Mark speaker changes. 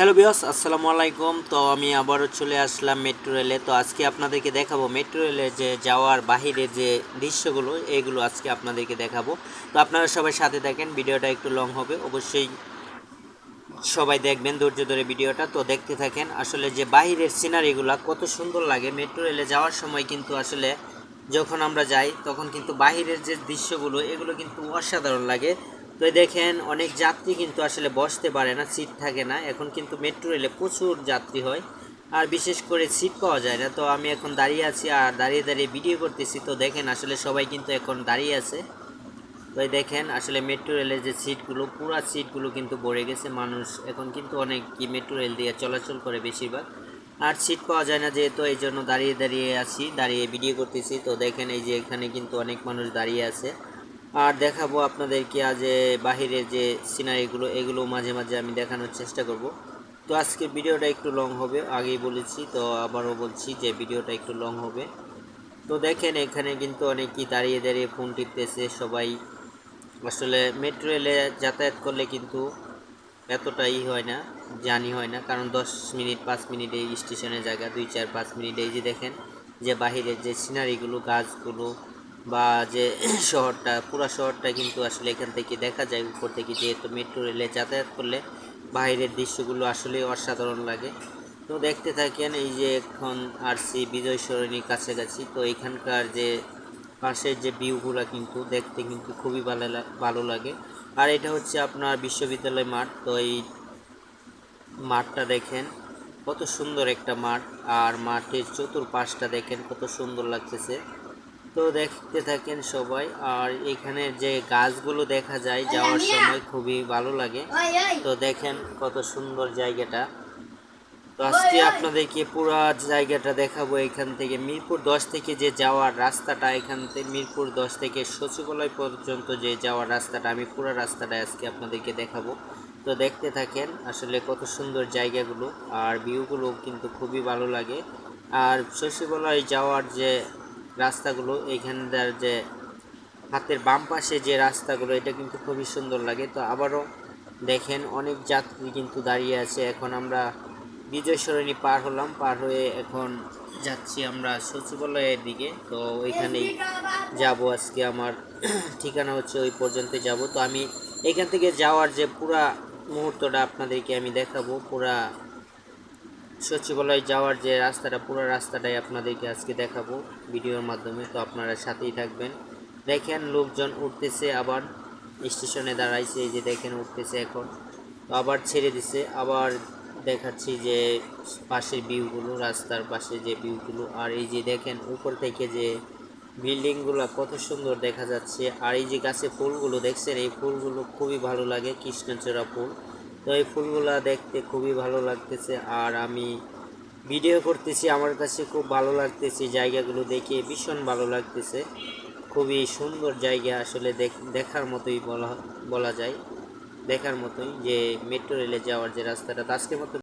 Speaker 1: Hello বিয়স আসসালামু আলাইকুম। তো আমি আবারও চলে আসলাম মেট্রো রেলে। তো আজকে আপনাদেরকে দেখাবো মেট্রো রেলে যে যাওয়ার বাহিরে যে দৃশ্যগুলো এইগুলো আজকে আপনাদেরকে দেখাবো। তো আপনারা সবাই সাথে থাকেন, ভিডিওটা একটু লং হবে। অবশ্যই সবাই দেখবেন ধৈর্য ধরে ভিডিওটা। তো দেখতে থাকেন, আসলে যে বাহিরের সিনারিগুলো কত সুন্দর লাগে। মেট্রো রেলে যাওয়ার সময় কিন্তু আসলে যখন আমরা যাই, তখন কিন্তু বাহিরের যে দৃশ্যগুলো, এগুলো কিন্তু অসাধারণ লাগে। তো দেখেন, অনেক যাত্রী কিন্তু আসলে বসতে পারে না সিট থাকে না। এখন কিন্তু মেট্রো রেলে প্রচুর যাত্রী হয়, আর বিশেষ করে সিট পাওয়া যায় না। তো আমি এখন দাঁড়িয়ে আছি আর দাঁড়িয়ে দাঁড়িয়ে ভিডিও করতেছি। তো দেখেন, আসলে সবাই কিন্তু এখন দাঁড়িয়ে আছে। তো দেখেন, আসলে মেট্রো রেলের যে সিটগুলো পুরো সিটগুলো কিন্তু ভরে গেছে। মানুষ এখন কিন্তু অনেক কি মেট্রো রেল দিয়ে চলাচল করে বেশিরভাগ। আর সিট পাওয়া যায় না যেহেতু, এই জন্য দাঁড়িয়ে দাঁড়িয়ে আছি, দাঁড়িয়ে ভিডিও করতেছি। তো দেখেন, এই যে এখানে কিন্তু অনেক মানুষ দাঁড়িয়ে আছে। আর দেখাবো আপনাদেরকে আজ বাহিরের যে সিনারিগুলো এগুলো মাঝে মাঝে আমি দেখানোর চেষ্টা করব। তো আজকে ভিডিওটা একটু লং হবে, আগেই বলেছি, তো আবারও বলছি যে ভিডিওটা একটু লং হবে। তো দেখেন, এখানে কিন্তু অনেকেই দাঁড়িয়ে দাঁড়িয়ে ফোন টিপতেছে, সবাই আসলে মেট্রো রেলে যাতায়াত করলে কিন্তু এতটাই হয় না জানি হয় না, কারণ দশ মিনিট, পাঁচ মিনিট এই স্টেশনের জায়গা, দুই, চার, পাঁচ মিনিট, এই যে দেখেন যে বাহিরের যে সিনারিগুলো গাছগুলো বা যে শহরটা, পুরো শহরটা কিন্তু আসলে এখান থেকে দেখা যায়। উপর থেকে যেহেতু মেট্রো রেলে যাতায়াত করলে বাইরের দৃশ্যগুলো আসলে অসাধারণ লাগে। তো দেখতে থাকেন, এই যে এখন আসছি বিজয় সরণির কাছাকাছি, তো এখানকার যে পাশের যে ভিউগুলো কিন্তু দেখতে কিন্তু খুবই ভালো ভালো লাগে। আর এটা হচ্ছে আপনার বিশ্ববিদ্যালয় মাঠ, তো এই মাঠটা দেখেন, কত সুন্দর একটা মাঠ। আর মাঠের চতুর্পাশটা দেখেন, কত সুন্দর লাগতেছে। তো দেখতে থাকেন সবাই, আর এখানে যে গাছগুলো দেখা যায় যাওয়ার সময় খুবই ভালো লাগে। তো দেখেন কত সুন্দর জায়গাটা। তো আজকে আপনাদেরকে পুরো জায়গাটা দেখাবো এখান থেকে। মিরপুর দশ থেকে যে যাওয়ার রাস্তাটা, এখান থেকে মিরপুর দশ থেকে সচিবালয় পর্যন্ত যে যাওয়ার রাস্তাটা, আমি পুরো রাস্তাটা আজকে আপনাদেরকে দেখাবো। তো দেখতে থাকেন আসলে কত সুন্দর জায়গাগুলো, আর ভিউগুলো কিন্তু খুবই ভালো লাগে। আর সচিবালয় যাওয়ার যে রাস্তাগুলো, এইখানকার যে হাতের বাম পাশে যে রাস্তাগুলো, এটা কিন্তু খুবই সুন্দর লাগে। তো আবারও দেখেন, অনেক যাত্রী কিন্তু দাঁড়িয়ে আছে। এখন আমরা বিজয় সরণি পার হলাম। পার হয়ে এখন যাচ্ছি আমরা সচিবালয়ের দিকে। তো ওইখানেই যাব আজকে। আমার ঠিকানা হচ্ছে ওই পর্যন্ত যাব। তো আমি এখান থেকে যাওয়ার যে পুরা মুহূর্তটা আপনাদেরকে আমি দেখাবো, পুরা সচিবালয় যাওয়ার যে রাস্তাটা, পুরো রাস্তাটাই আপনাদেরকে আজকে দেখাবো ভিডিওর মাধ্যমে, তো আপনারা সাথেই থাকবেন। দেখেন, লোকজন উঠতেছে আবার, স্টেশনে দাঁড়াইছে, এই যে দেখেন উঠতেছে এখন। তো আবার ছেড়ে দিছে, আবার দেখাচ্ছি যে পাশের ভিউগুলো রাস্তার পাশে যে ভিউগুলো আর এই যে দেখেন উপর থেকে যে বিল্ডিংগুলো কত সুন্দর দেখা যাচ্ছে। আর এই যে গাছে ফুলগুলো দেখছেন, এই ফুলগুলো খুবই ভালো লাগে, কৃষ্ণচূড়া ফুল। তো এই ফুলগুলো দেখতে খুবই ভালো লাগতেছে। আর আমি ভিডিও করতেছি, আমার কাছে খুব ভালো লাগতেছে, জায়গাগুলো দেখে ভীষণ ভালো লাগতেছে। খুবই সুন্দর জায়গা আসলে দেখ- দেখার মতোই বলা বলা যায়। দেখার মতোই যে মেট্রো রেলে যাওয়ার যে রাস্তাটা আজকের মতো